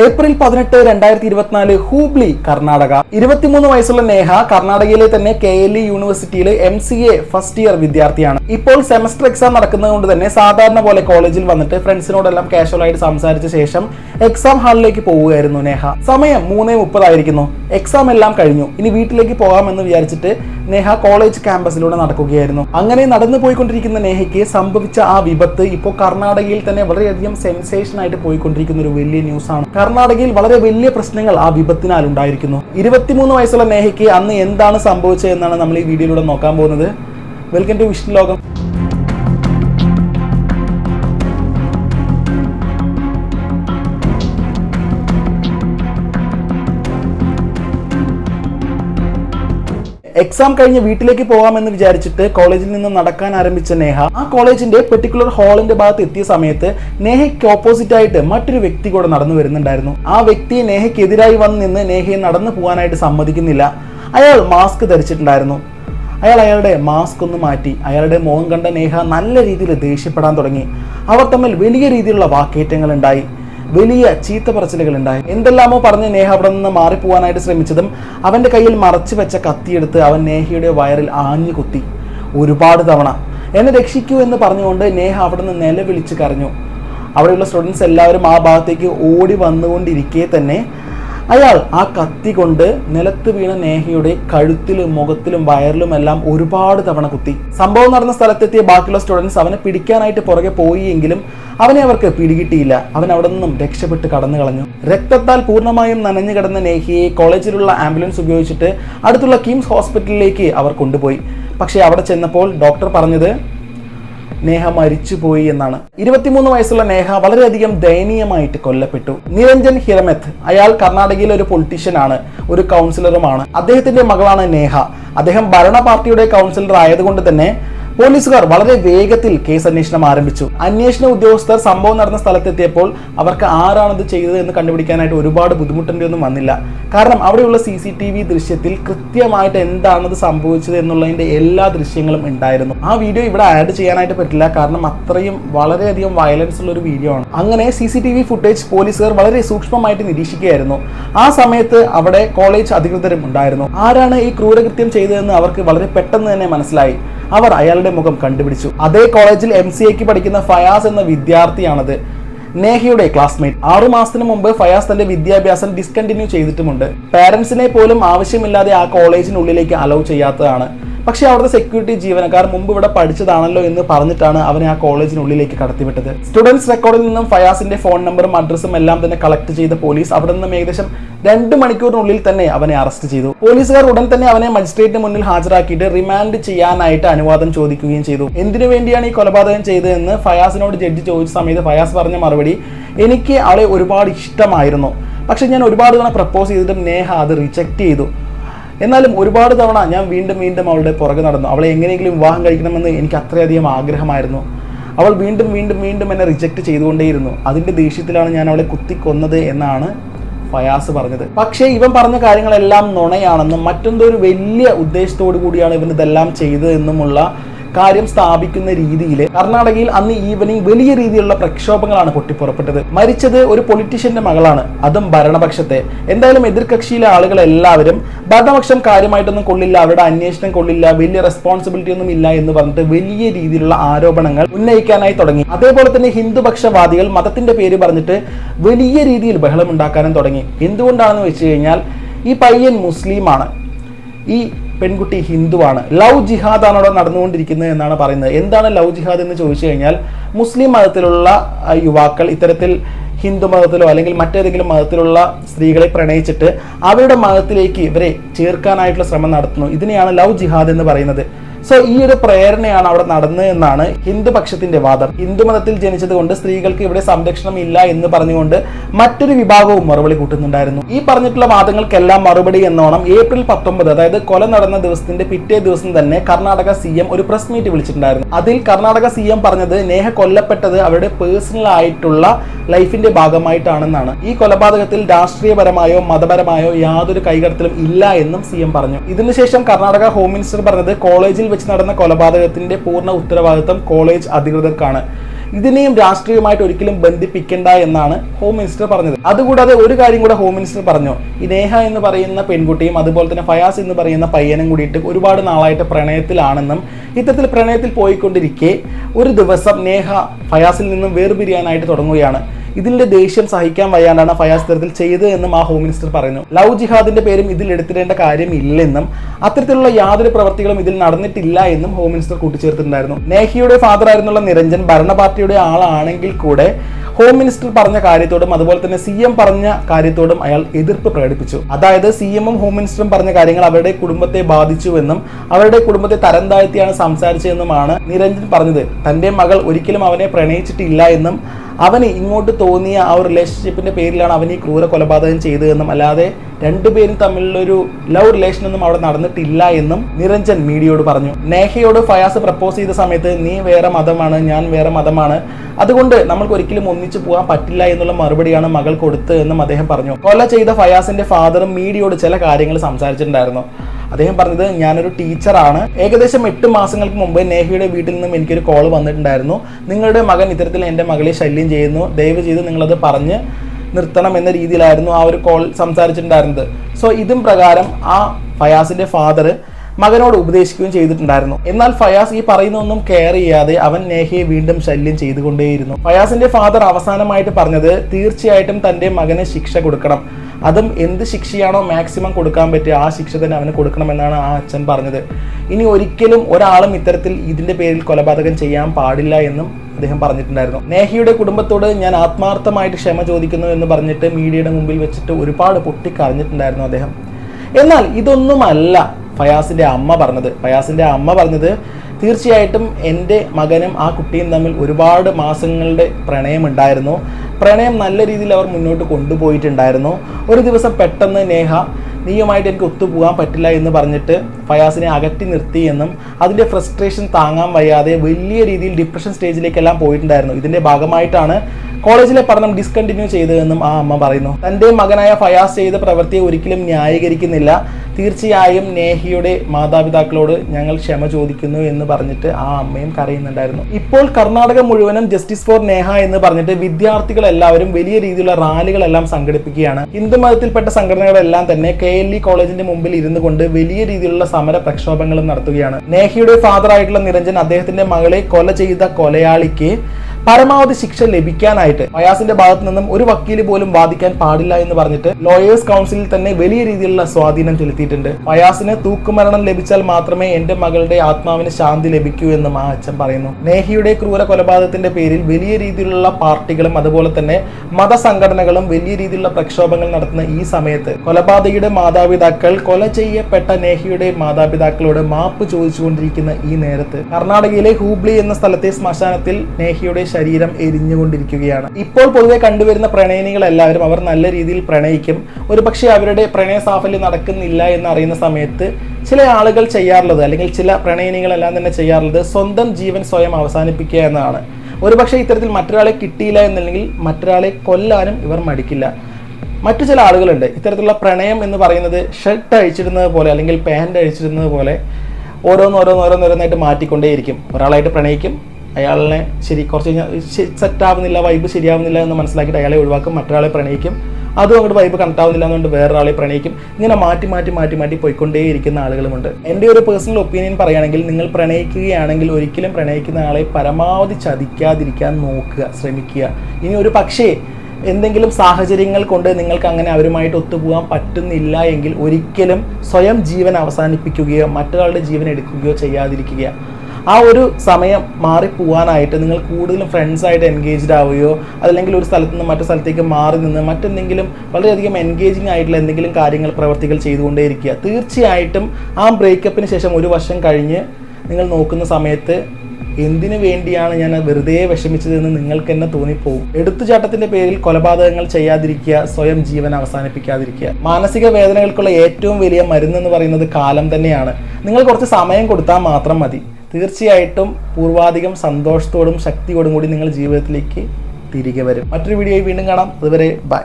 April പതിനെട്ട് രണ്ടായിരത്തി ഇരുപത്തിനാല് ഹൂബ്ലി കർണാടക. ഇരുപത്തിമൂന്ന് വയസ്സുള്ള നേഹ കർണാടകയിലെ തന്നെ കെ എൽ ഇ യൂണിവേഴ്സിറ്റിയിലെ M C A first year വിദ്യാർത്ഥിയാണ്. ഇപ്പോൾ സെമസ്റ്റർ എക്സാം നടക്കുന്നത് കൊണ്ട് തന്നെ സാധാരണ പോലെ കോളേജിൽ വന്നിട്ട് ഫ്രണ്ട്സിനോടെല്ലാം കാഷ്വൽ ആയിട്ട് സംസാരിച്ച ശേഷം എക്സാം ഹാളിലേക്ക് പോവുകയായിരുന്നു നേഹ. സമയം മൂന്നേ മുപ്പതായിരിക്കുന്നു. എക്സാം എല്ലാം കഴിഞ്ഞു. ഇനി വീട്ടിലേക്ക് പോകാമെന്ന് വിചാരിച്ചിട്ട് നേഹ കോളേജ് ക്യാമ്പസിലൂടെ നടക്കുകയായിരുന്നു. അങ്ങനെ നടന്നു പോയിക്കൊണ്ടിരിക്കുന്ന നേഹയ്ക്ക് സംഭവിച്ച ആ വിപത്ത് ഇപ്പോൾ കർണാടകയിൽ തന്നെ വളരെയധികം സെൻസേഷൻ ആയിട്ട് പോയിക്കൊണ്ടിരിക്കുന്ന ഒരു വലിയ ന്യൂസ് ആണ്. കർണാടകയിൽ വളരെ വലിയ പ്രശ്നങ്ങൾ ആ വിപത്തിനാൽ ഉണ്ടായിരിക്കുന്നു. ഇരുപത്തിമൂന്ന് വയസ്സുള്ള നേഹയ്ക്ക് അന്ന് എന്താണ് സംഭവിച്ചത് എന്നാണ് നമ്മൾ ഈ വീഡിയോയിലൂടെ നോക്കാൻ പോകുന്നത്. വെൽക്കം ടു വിഷ്ണു ലോകം. എക്സാം കഴിഞ്ഞ് വീട്ടിലേക്ക് പോകാമെന്ന് വിചാരിച്ചിട്ട് കോളേജിൽ നിന്ന് നടക്കാൻ ആരംഭിച്ച നേഹ ആ കോളേജിന്റെ പെർട്ടിക്കുലർ ഹാളിന്റെ ഭാഗത്ത് എത്തിയ സമയത്ത് നേഹയ്ക്ക് ഓപ്പോസിറ്റ് ആയിട്ട് മറ്റൊരു വ്യക്തി കൂടെ നടന്നു വരുന്നുണ്ടായിരുന്നു. ആ വ്യക്തി നേഹയ്ക്കെതിരായി വന്ന് നിന്ന് നേഹയെ നടന്നു പോകാനായിട്ട് സമ്മതിക്കുന്നില്ല. അയാൾ മാസ്ക് ധരിച്ചിട്ടുണ്ടായിരുന്നു. അയാൾ അയാളുടെ മാസ്ക് ഒന്ന് മാറ്റി. അയാളുടെ മുഖം കണ്ട നേഹ നല്ല രീതിയിൽ ദേഷ്യപ്പെടാൻ തുടങ്ങി. അവർ തമ്മിൽ വലിയ രീതിയിലുള്ള വാക്കേറ്റങ്ങൾ ഉണ്ടായി. വലിയ ചീത്ത പറച്ചിലുകൾ ഉണ്ടായി. എന്തെല്ലാമോ പറഞ്ഞ് നേഹ അവിടെ നിന്ന് മാറിപ്പോവാനായിട്ട് ശ്രമിച്ചതും അവന്റെ കയ്യിൽ മറച്ചു വെച്ച കത്തിയെടുത്ത് അവൻ നേഹയുടെ വയറിൽ ആഞ്ഞു കുത്തി. ഒരുപാട് തവണ. എന്നെ രക്ഷിക്കൂ എന്ന് പറഞ്ഞുകൊണ്ട് നേഹ അവിടെ നിന്ന് നിലവിളിച്ച് കരഞ്ഞു. അവിടെയുള്ള സ്റ്റുഡൻസ് എല്ലാവരും ആ ഭാഗത്തേക്ക് ഓടി വന്നുകൊണ്ടിരിക്കെ തന്നെ അയാൾ ആ കത്തി കൊണ്ട് നിലത്ത് വീണ നേഹയുടെ കഴുത്തിലും മുഖത്തിലും വയറിലും എല്ലാം ഒരുപാട് തവണ കുത്തി. സംഭവം നടന്ന സ്ഥലത്തെത്തിയ ബാക്കിയുള്ള സ്റ്റുഡൻസ് അവനെ പിടിക്കാനായിട്ട് പുറകെ പോയി എങ്കിലും അവനെ അവർക്ക് പിടികിട്ടിയില്ല. അവൻ അവിടെ നിന്നും രക്ഷപ്പെട്ട് കടന്നു കളഞ്ഞു. രക്തത്താൽ പൂർണമായും നനഞ്ഞു കിടന്ന നേഹിയെ കോളേജിലുള്ള ആംബുലൻസ് ഉപയോഗിച്ചിട്ട് അടുത്തുള്ള കിംസ് ഹോസ്പിറ്റലിലേക്ക് അവർ കൊണ്ടുപോയി. പക്ഷേ അവിടെ ചെന്നപ്പോൾ ഡോക്ടർ പറഞ്ഞത് നേഹ മരിച്ചുപോയി എന്നാണ്. ഇരുപത്തിമൂന്ന് വയസ്സുള്ള നേഹ വളരെയധികം ദയനീയമായിട്ട് കൊല്ലപ്പെട്ടു. നിരഞ്ജൻ ഹിരമെത്ത് അയാൾ കർണാടകയിലെ ഒരു പൊളിറ്റീഷ്യനാണ് ഒരു കൗൺസിലറുമാണ്. അദ്ദേഹത്തിന്റെ മകളാണ് നേഹ. അദ്ദേഹം ഭരണ പാർട്ടിയുടെ കൗൺസിലർ ആയതുകൊണ്ട് തന്നെ പോലീസുകാർ വളരെ വേഗത്തിൽ കേസ് അന്വേഷണം ആരംഭിച്ചു. അന്വേഷണ ഉദ്യോഗസ്ഥർ സംഭവം നടന്ന സ്ഥലത്തെത്തിയപ്പോൾ അവർക്ക് ആരാണത് ചെയ്തത് എന്ന് കണ്ടുപിടിക്കാനായിട്ട് ഒരുപാട് ബുദ്ധിമുട്ടേണ്ടി ഒന്നും വന്നില്ല. കാരണം അവിടെയുള്ള സി സി ടി വി ദൃശ്യത്തിൽ കൃത്യമായിട്ട് എന്താണത് സംഭവിച്ചത് എന്നുള്ളതിന്റെ എല്ലാ ദൃശ്യങ്ങളും ഉണ്ടായിരുന്നു. ആ വീഡിയോ ഇവിടെ ആഡ് ചെയ്യാനായിട്ട് പറ്റില്ല. കാരണം അത്രയും വളരെയധികം വയലൻസ് ഉള്ള ഒരു വീഡിയോ ആണ്. അങ്ങനെ C C T V footage പോലീസുകാർ വളരെ സൂക്ഷ്മമായിട്ട് നിരീക്ഷിക്കുകയായിരുന്നു. ആ സമയത്ത് അവിടെ കോളേജ് അധികൃതരും ഉണ്ടായിരുന്നു. ആരാണ് ഈ ക്രൂരകൃത്യം ചെയ്തതെന്ന് അവർക്ക് വളരെ പെട്ടെന്ന് തന്നെ മനസ്സിലായി. അവർ അയാളുടെ മുഖം കണ്ടുപിടിച്ചു. അതേ കോളേജിൽ എം സി എക്ക് പഠിക്കുന്ന ഫയാസ് എന്ന വിദ്യാർത്ഥിയാണത്. നേഹയുടെ ക്ലാസ്മേറ്റ് ആറു മാസത്തിന് മുമ്പ് ഫയാസ് തന്റെ വിദ്യാഭ്യാസം ഡിസ്കണ്ടിന്യൂ ചെയ്തിട്ടുമുണ്ട്. പാരന്റ്സിനെ പോലും ആവശ്യമില്ലാതെ ആ കോളേജിനുള്ളിലേക്ക് അലോ ചെയ്യാത്തതാണ്. പക്ഷേ അവിടുത്തെ സെക്യൂരിറ്റി ജീവനക്കാർ മുമ്പ് ഇവിടെ പഠിച്ചതാണല്ലോ എന്ന് പറഞ്ഞിട്ടാണ് അവനെ ആ കോളേജിനുള്ളിലേക്ക് കടത്തിവിട്ടത്. സ്റ്റുഡൻസ് റെക്കോർഡിൽ നിന്നും ഫയാസിന്റെ ഫോൺ നമ്പറും അഡ്രസ്സും എല്ലാം തന്നെ കളക്ട് ചെയ്ത പോലീസ് അവിടെ നിന്നും ഏകദേശം രണ്ട് മണിക്കൂറിനുള്ളിൽ തന്നെ അവനെ അറസ്റ്റ് ചെയ്തു. പോലീസുകാർ ഉടൻ തന്നെ അവനെ മജിസ്ട്രേറ്റിന് മുന്നിൽ ഹാജരാക്കിയിട്ട് റിമാൻഡ് ചെയ്യാനായിട്ട് അനുവാദം ചോദിക്കുകയും ചെയ്തു. എന്തിനു വേണ്ടിയാണ് ഈ കൊലപാതകം ചെയ്തതെന്ന് ഫയാസിനോട് ജഡ്ജി ചോദിച്ച സമയത്ത് ഫയാസ് പറഞ്ഞ മറുപടി എനിക്ക് അവളെ ഒരുപാട് ഇഷ്ടമായിരുന്നു. പക്ഷെ ഞാൻ ഒരുപാട് തവണ പ്രപ്പോസ് ചെയ്തിട്ടും നേഹ അത് റിജക്റ്റ് ചെയ്തു. എന്നാലും ഒരുപാട് തവണ ഞാൻ വീണ്ടും വീണ്ടും അവളുടെ പുറകെ നടന്നു. അവളെ എങ്ങനെയെങ്കിലും വിവാഹം കഴിക്കണമെന്ന് എനിക്ക് അത്രയധികം ആഗ്രഹമായിരുന്നു. അവൾ വീണ്ടും വീണ്ടും വീണ്ടും എന്നെ റിജക്റ്റ് ചെയ്തുകൊണ്ടേയിരുന്നു. അതിന്റെ ദേഷ്യത്തിലാണ് ഞാൻ അവളെ കുത്തിക്കൊന്നത് എന്നാണ് ഫയാസ് പറഞ്ഞത്. പക്ഷേ ഇവൻ പറഞ്ഞ കാര്യങ്ങളെല്ലാം നുണയാണെന്നും മറ്റെന്തോ ഒരു വലിയ ഉദ്ദേശത്തോടു കൂടിയാണ് ഇവൻ ഇതെല്ലാം ചെയ്തതെന്നുമുള്ള കാര്യം സ്ഥാപിക്കുന്ന രീതിയിൽ കർണാടകയിൽ അന്ന് ഈവനിങ് വലിയ രീതിയിലുള്ള പ്രക്ഷോഭങ്ങളാണ് പൊട്ടിപ്പുറപ്പെട്ടത്. മരിച്ചത് ഒരു പൊളിറ്റീഷ്യന്റെ മകളാണ്. അതും ഭരണപക്ഷത്തെ. എന്തായാലും എതിർകക്ഷിയിലെ ആളുകൾ എല്ലാവരും ഭരണപക്ഷം കാര്യമായിട്ടൊന്നും കൊള്ളില്ല അവരുടെ അന്വേഷണം കൊള്ളില്ല വലിയ റെസ്പോൺസിബിലിറ്റി ഒന്നും ഇല്ല എന്ന് പറഞ്ഞിട്ട് വലിയ രീതിയിലുള്ള ആരോപണങ്ങൾ ഉന്നയിക്കാനായി തുടങ്ങി. അതേപോലെ തന്നെ ഹിന്ദുപക്ഷവാദികൾ മതത്തിന്റെ പേര് പറഞ്ഞിട്ട് വലിയ രീതിയിൽ ബഹളം ഉണ്ടാക്കാനും തുടങ്ങി. എന്തുകൊണ്ടാണെന്ന് വെച്ച് കഴിഞ്ഞാൽ ഈ പയ്യൻ മുസ്ലിമാണ്. ഈ പെൺകുട്ടി ഹിന്ദുവാണ്. ലവ് ജിഹാദാണ് അവിടെ നടന്നുകൊണ്ടിരിക്കുന്നത് എന്നാണ് പറയുന്നത്. എന്താണ് ലവ് ജിഹാദ് എന്ന് ചോദിച്ചു കഴിഞ്ഞാൽ മുസ്ലിം മതത്തിലുള്ള യുവാക്കൾ ഇത്തരത്തിൽ ഹിന്ദു മതത്തിലോ അല്ലെങ്കിൽ മറ്റേതെങ്കിലും മതത്തിലുള്ള സ്ത്രീകളെ പ്രണയിച്ചിട്ട് അവരുടെ മതത്തിലേക്ക് ഇവരെ ചേർക്കാനായിട്ടുള്ള ശ്രമം നടത്തുന്നു. ഇതിനെയാണ് ലവ് ജിഹാദ് എന്ന് പറയുന്നത്. സോ ഈ ഒരു പ്രേരണയാണ് അവിടെ നടന്നത് എന്നാണ് ഹിന്ദുപക്ഷത്തിന്റെ വാദം. ഹിന്ദു മതത്തിൽ ജനിച്ചത് കൊണ്ട് സ്ത്രീകൾക്ക് ഇവിടെ സംരക്ഷണം ഇല്ല എന്ന് പറഞ്ഞുകൊണ്ട് മറ്റൊരു വിഭാഗവും മറുപടി കൂട്ടുന്നുണ്ടായിരുന്നു. ഈ പറഞ്ഞിട്ടുള്ള വാദങ്ങൾക്കെല്ലാം മറുപടി എന്നോണം ഏപ്രിൽ പത്തൊമ്പത് അതായത് കൊല നടന്ന ദിവസത്തിന്റെ പിറ്റേ ദിവസം തന്നെ കർണാടക സി എം ഒരു പ്രസ് മീറ്റ് വിളിച്ചിട്ടുണ്ടായിരുന്നു. അതിൽ കർണാടക സി എം പറഞ്ഞത് നേഹ കൊല്ലപ്പെട്ടത് അവരുടെ പേഴ്സണൽ ആയിട്ടുള്ള ലൈഫിന്റെ ഭാഗമായിട്ടാണെന്നാണ് ഈ കൊലപാതകത്തിൽ രാഷ്ട്രീയപരമായോ മതപരമായോ യാതൊരു കൈകടത്തലും ഇല്ല എന്നും സി എം പറഞ്ഞു. ഇതിനുശേഷം കർണാടക ഹോം മിനിസ്റ്റർ പറഞ്ഞത് കോളേജിൽ വെച്ച് നടന്ന കൊലപാതകത്തിന്റെ പൂർണ ഉത്തരവാദിത്തം കോളേജ് അധികൃതർക്കാണ്. ഇതിനെയും രാഷ്ട്രീയമായിട്ട് ഒരിക്കലും ബന്ധിപ്പിക്കേണ്ട എന്നാണ് ഹോം മിനിസ്റ്റർ പറഞ്ഞത്. അതുകൂടാതെ ഒരു കാര്യം കൂടെ ഹോം മിനിസ്റ്റർ പറഞ്ഞു. ഈ നേഹ എന്ന് പറയുന്ന പെൺകുട്ടിയും അതുപോലെ തന്നെ ഫയാസ് എന്ന് പറയുന്ന പയ്യനും കൂടിയിട്ട് ഒരുപാട് നാളായിട്ട് പ്രണയത്തിലാണെന്നും ഇത്തരത്തിൽ പ്രണയത്തിൽ പോയിക്കൊണ്ടിരിക്കെ ഒരു ദിവസം നേഹ ഫയാസിൽ നിന്നും വേർപിരിയാനായിട്ട് തുടങ്ങുകയാണ്. ഇതിന്റെ ദേഷ്യം സഹിക്കാൻ വയ്യാണ്ടാണ് ഫയാസ് ഇത്തരത്തിൽ ചെയ്തത് എന്നും ആ ഹോം മിനിസ്റ്റർ പറയുന്നു. ലവ് ജിഹാദിന്റെ പേരും ഇതിൽ എടുത്തിടേണ്ട കാര്യമില്ലെന്നും അത്തരത്തിലുള്ള യാതൊരു പ്രവർത്തികളും ഇതിൽ നടന്നിട്ടില്ല എന്നും ഹോം മിനിസ്റ്റർ കൂട്ടിച്ചേർത്തിട്ടുണ്ടായിരുന്നു. നേഹിയുടെ ഫാദർ ആയിരുന്നുള്ള നിരഞ്ജൻ ഭരണ പാർട്ടിയുടെ ആളാണെങ്കിൽ കൂടെ ഹോം മിനിസ്റ്റർ പറഞ്ഞ കാര്യത്തോടും അതുപോലെ തന്നെ സി എം പറഞ്ഞ കാര്യത്തോടും അയാൾ എതിർപ്പ് പ്രകടിപ്പിച്ചു. അതായത് സി എമ്മും ഹോം മിനിസ്റ്ററും പറഞ്ഞ കാര്യങ്ങൾ അവരുടെ കുടുംബത്തെ ബാധിച്ചുവെന്നും അവരുടെ കുടുംബത്തെ തരം താഴ്ത്തിയാണ് സംസാരിച്ചതെന്നുമാണ് നിരഞ്ജൻ പറഞ്ഞത്. തന്റെ മകൾ ഒരിക്കലും അവനെ പ്രണയിച്ചിട്ടില്ല എന്നും അവന് ഇങ്ങോട്ട് തോന്നിയ ആ ഒരു റിലേഷൻഷിപ്പിന്റെ പേരിലാണ് അവൻ ഈ ക്രൂര കൊലപാതകം ചെയ്തതെന്നും അല്ലാതെ രണ്ടുപേരും തമ്മിലുള്ളൊരു ലവ് റിലേഷൻ ഒന്നും അവിടെ നടന്നിട്ടില്ല എന്നും നിരഞ്ജൻ മീഡിയയോട് പറഞ്ഞു. നേഹയോട് ഫയാസ് പ്രപ്പോസ് ചെയ്ത സമയത്ത് നീ വേറെ മതമാണ് ഞാൻ വേറെ മതമാണ്. അതുകൊണ്ട് നമ്മൾക്ക് ഒരിക്കലും ഒന്നിച്ചു പോകാൻ പറ്റില്ല എന്നുള്ള മറുപടിയാണ് മകൾ കൊടുത്തതെന്നും അദ്ദേഹം പറഞ്ഞു. കൊല ചെയ്ത ഫയാസിന്റെ ഫാദറും മീഡിയയോട് ചില കാര്യങ്ങൾ സംസാരിച്ചിട്ടുണ്ടായിരുന്നു. അദ്ദേഹം പറഞ്ഞത് ഞാനൊരു ടീച്ചറാണ്. ഏകദേശം എട്ട് മാസങ്ങൾക്ക് മുമ്പ് നേഹയുടെ വീട്ടിൽ നിന്നും എനിക്കൊരു കോൾ വന്നിട്ടുണ്ടായിരുന്നു. നിങ്ങളുടെ മകൻ ഇത്തരത്തിൽ എന്റെ മകളെ ശല്യം ചെയ്യുന്നു. ദയവ് ചെയ്ത് നിങ്ങളത് പറഞ്ഞ് നിർത്തണം എന്ന രീതിയിലായിരുന്നു ആ ഒരു കോൾ സംസാരിച്ചിട്ടുണ്ടായിരുന്നത്. സോ ഇതും പ്രകാരം ആ ഫയാസിന്റെ ഫാദർ മകനോട് ഉപദേശിക്കുകയും ചെയ്തിട്ടുണ്ടായിരുന്നു. എന്നാൽ ഫയാസ് ഈ പറയുന്നൊന്നും കെയർ ചെയ്യാതെ അവൻ നേഹയെ വീണ്ടും ശല്യം ചെയ്തുകൊണ്ടേയിരുന്നു. ഫയാസിന്റെ ഫാദർ അവസാനമായിട്ട് പറഞ്ഞത് തീർച്ചയായിട്ടും തന്റെ മകന് ശിക്ഷ കൊടുക്കണം. അതും എന്ത് ശിക്ഷയാണോ മാക്സിമം കൊടുക്കാൻ പറ്റുക ആ ശിക്ഷ തന്നെ അവന് കൊടുക്കണമെന്നാണ് ആ അച്ഛൻ പറഞ്ഞത്. ഇനി ഒരിക്കലും ഒരാളും ഇത്തരത്തിൽ ഇതിന്റെ പേരിൽ കൊലപാതകം ചെയ്യാൻ പാടില്ല എന്നും അദ്ദേഹം പറഞ്ഞിട്ടുണ്ടായിരുന്നു. നേഹിയുടെ കുടുംബത്തോട് ഞാൻ ആത്മാർത്ഥമായിട്ട് ക്ഷമ ചോദിക്കുന്നു എന്ന് പറഞ്ഞിട്ട് മീഡിയയുടെ മുമ്പിൽ വെച്ചിട്ട് ഒരുപാട് പൊട്ടിക്കറിഞ്ഞിട്ടുണ്ടായിരുന്നു അദ്ദേഹം. എന്നാൽ ഇതൊന്നുമല്ല ഫയാസിന്റെ അമ്മ പറഞ്ഞത്. ഫയാസിന്റെ അമ്മ പറഞ്ഞത് തീർച്ചയായിട്ടും എന്റെ മകനും ആ കുട്ടിയും തമ്മിൽ ഒരുപാട് മാസങ്ങളുടെ പ്രണയമുണ്ടായിരുന്നു പ്രണയം നല്ല രീതിയിൽ അവർ മുന്നോട്ട് കൊണ്ടുപോയിട്ടുണ്ടായിരുന്നു. ഒരു ദിവസം പെട്ടെന്ന് നേഹ നീയുമായിട്ട് എനിക്ക് ഒത്തുപോകാൻ പറ്റില്ല എന്ന് പറഞ്ഞിട്ട് ഫയാസിനെ അകറ്റി നിർത്തി എന്നും അതിന്റെ ഫ്രസ്ട്രേഷൻ താങ്ങാൻ വയ്യാതെ വലിയ രീതിയിൽ ഡിപ്രഷൻ സ്റ്റേജിലേക്കെല്ലാം പോയിട്ടുണ്ടായിരുന്നു. ഇതിന്റെ ഭാഗമായിട്ടാണ് കോളേജിലെ പഠനം ഡിസ്കണ്ടിന്യൂ ചെയ്തതെന്നും ആ അമ്മ പറയുന്നു. തന്റെ മകനായ ഫയാസ് ചെയ്ത പ്രവൃത്തിയെ ഒരിക്കലും ന്യായീകരിക്കുന്നില്ല. തീർച്ചയായും നേഹിയുടെ മാതാപിതാക്കളോട് ഞങ്ങൾ ക്ഷമ ചോദിക്കുന്നു എന്ന് പറഞ്ഞിട്ട് ആ അമ്മയും കരയുന്നുണ്ടായിരുന്നു. ഇപ്പോൾ കർണാടക മുഴുവനും ജസ്റ്റിസ് ഫോർ നേഹ എന്ന് പറഞ്ഞിട്ട് വിദ്യാർത്ഥികൾ എല്ലാവരും വലിയ രീതിയിലുള്ള റാലികളെല്ലാം സംഘടിപ്പിക്കുകയാണ്. ഹിന്ദു മതത്തിൽപ്പെട്ട സംഘടനകളെല്ലാം തന്നെ കെ എൽ ഇ കോളേജിന്റെ മുമ്പിൽ ഇരുന്നു കൊണ്ട് വലിയ രീതിയിലുള്ള സമര പ്രക്ഷോഭങ്ങളും നടത്തുകയാണ്. നേഹിയുടെ ഫാദർ ആയിട്ടുള്ള നിരഞ്ജൻ അദ്ദേഹത്തിന്റെ മകളെ കൊല ചെയ്ത കൊലയാളിക്ക് പരമാവധി ശിക്ഷ ലഭിക്കാനായിട്ട് ഫയാസിന്റെ ഭാഗത്തു നിന്നും ഒരു വക്കീൽ പോലും വാദിക്കാൻ പാടില്ല എന്ന് പറഞ്ഞിട്ട് ലോയേഴ്സ് കൗൺസിലിൽ തന്നെ വലിയ രീതിയിലുള്ള സ്വാധീനം ചെലുത്തിയിട്ടുണ്ട്. ഫയാസിന് തൂക്കുമരണം ലഭിച്ചാൽ മാത്രമേ എന്റെ മകളുടെ ആത്മാവിന് ശാന്തി ലഭിക്കൂ എന്നും ആ അച്ഛൻ പറയുന്നു. നേഹിയുടെ ക്രൂര കൊലപാതകത്തിന്റെ പേരിൽ വലിയ രീതിയിലുള്ള പാർട്ടികളും അതുപോലെ തന്നെ മതസംഘടനകളും വലിയ രീതിയിലുള്ള പ്രക്ഷോഭങ്ങൾ നടത്തുന്ന ഈ സമയത്ത് കൊലപാതകയുടെ മാതാപിതാക്കൾ കൊല ചെയ്യപ്പെട്ട നേഹിയുടെ മാതാപിതാക്കളോട് മാപ്പ് ചോദിച്ചുകൊണ്ടിരിക്കുന്ന ഈ നേരത്ത് കർണാടകയിലെ ഹൂബ്ലി എന്ന സ്ഥലത്തെ ശ്മശാനത്തിൽ നേഹിയുടെ ശരീരം എരിഞ്ഞുകൊണ്ടിരിക്കുകയാണ്. ഇപ്പോൾ പൊതുവെ കണ്ടുവരുന്ന പ്രണയിനികൾ എല്ലാവരും അവർ നല്ല രീതിയിൽ പ്രണയിക്കും. ഒരു പക്ഷേ അവരുടെ പ്രണയ സാഫല്യം നടക്കുന്നില്ല എന്ന് അറിയുന്ന സമയത്ത് ചില ആളുകൾ ചെയ്യാറുള്ളത് അല്ലെങ്കിൽ ചില പ്രണയിനികളെല്ലാം തന്നെ ചെയ്യാറുള്ളത് സ്വന്തം ജീവൻ സ്വയം അവസാനിപ്പിക്കുക എന്നതാണ്. ഒരുപക്ഷെ ഇത്തരത്തിൽ മറ്റൊരാളെ കിട്ടിയില്ല എന്നല്ലെങ്കിൽ മറ്റൊരാളെ കൊല്ലാനും ഇവർ മടിക്കില്ല. മറ്റു ചില ആളുകളുണ്ട്. ഇത്തരത്തിലുള്ള പ്രണയം എന്ന് പറയുന്നത് ഷർട്ട് അഴിച്ചിരുന്നത് പോലെ അല്ലെങ്കിൽ പാന്റ് അഴിച്ചിരുന്നത് പോലെ ഓരോന്ന് ഓരോന്ന് ഓരോന്നോരോന്നായിട്ട് മാറ്റിക്കൊണ്ടേയിരിക്കും. ഒരാളായിട്ട് പ്രണയിക്കും അയാളിനെ ശരി കുറച്ച് കഴിഞ്ഞാൽ സെറ്റ് ആവുന്നില്ല വൈബ് ശരിയാവുന്നില്ല എന്ന് മനസ്സിലാക്കിയിട്ട് അയാളെ ഒഴിവാക്കും മറ്റൊരാളെ പ്രണയിക്കും. അതും അങ്ങോട്ട് വൈബ് കണക്ട് ആവുന്നില്ല എന്നുകൊണ്ട് വേറൊരാളെ പ്രണയിക്കും. ഇങ്ങനെ മാറ്റി മാറ്റി മാറ്റി മാറ്റി പോയിക്കൊണ്ടേയിരിക്കുന്ന ആളുകളുമുണ്ട്. എന്റെ ഒരു പേഴ്സണൽ ഒപ്പീനിയൻ പറയുകയാണെങ്കിൽ നിങ്ങൾ പ്രണയിക്കുകയാണെങ്കിൽ ഒരിക്കലും പ്രണയിക്കുന്ന ആളെ പരമാവധി ചതിക്കാതിരിക്കാൻ നോക്കുക ശ്രമിക്കുക. ഇനി ഒരു പക്ഷേ എന്തെങ്കിലും സാഹചര്യങ്ങൾ കൊണ്ട് നിങ്ങൾക്ക് അങ്ങനെ അവരുമായിട്ട് ഒത്തുപോകാൻ പറ്റുന്നില്ല എങ്കിൽ ഒരിക്കലും സ്വയം ജീവൻ അവസാനിപ്പിക്കുകയോ മറ്റൊരാളുടെ ജീവൻ എടുക്കുകയോ ചെയ്യാതിരിക്കുക. ആ ഒരു സമയം മാറിപ്പോവാനായിട്ട് നിങ്ങൾ കൂടുതലും ഫ്രണ്ട്സായിട്ട് എൻഗേജ്ഡ് ആവുകയോ അതല്ലെങ്കിൽ ഒരു സ്ഥലത്ത് നിന്ന് മറ്റു സ്ഥലത്തേക്ക് മാറി നിന്ന് മറ്റെന്തെങ്കിലും വളരെയധികം എൻഗേജിങ് ആയിട്ടുള്ള എന്തെങ്കിലും കാര്യങ്ങൾ പ്രവർത്തികൾ ചെയ്തുകൊണ്ടേയിരിക്കുക. തീർച്ചയായിട്ടും ആ ബ്രേക്കപ്പിന് ശേഷം ഒരു വർഷം കഴിഞ്ഞ് നിങ്ങൾ നോക്കുന്ന സമയത്ത് എന്തിനു വേണ്ടിയാണ് ഞാൻ വെറുതെ വിഷമിച്ചതെന്ന് നിങ്ങൾക്ക് തന്നെ തോന്നിപ്പോവും എടുത്തുചാട്ടത്തിന്റെ പേരിൽ കൊലപാതകങ്ങൾ ചെയ്യാതിരിക്കുക സ്വയം ജീവൻ അവസാനിപ്പിക്കാതിരിക്കുക. മാനസിക വേദനകൾക്കുള്ള ഏറ്റവും വലിയ മരുന്ന് എന്ന് പറയുന്നത് കാലം തന്നെയാണ്. നിങ്ങൾ കുറച്ച് സമയം കൊടുത്താൽ മാത്രം മതി. തീർച്ചയായിട്ടും പൂർവാധികം സന്തോഷത്തോടും ശക്തിയോടും കൂടി നിങ്ങൾ ജീവിതത്തിലേക്ക് തിരികെ വരും. മറ്റൊരു വീഡിയോയിൽ വീണ്ടും കാണാം. അതുവരെ ബൈ